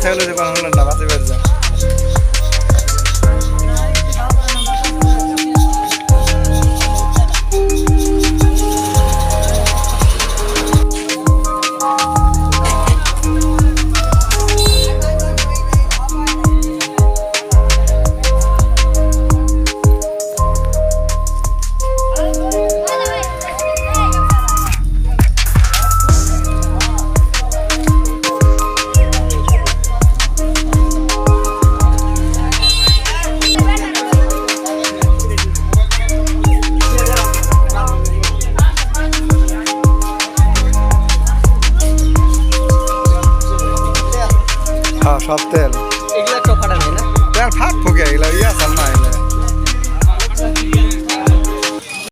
¿Qué es lo a? হ্যাঁ সব তেল। এগুলো